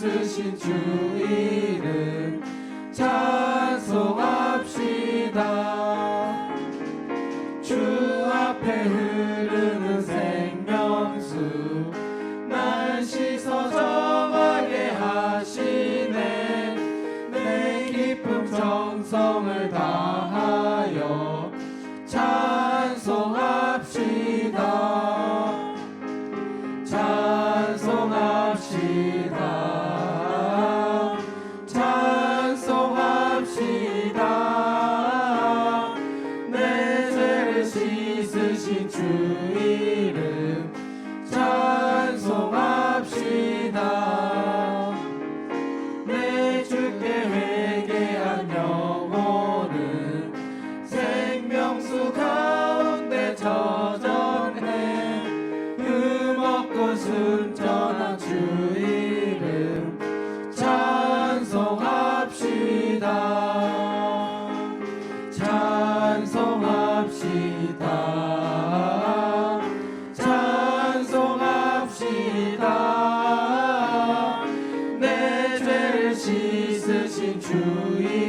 쓰신 주 이름 자 홍수 가운데 저전해. 흠없고 순전한 주 이름 찬송합시다. 찬송합시다. 찬송합시다. 내 죄를 씻으신 주 이름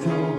through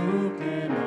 broken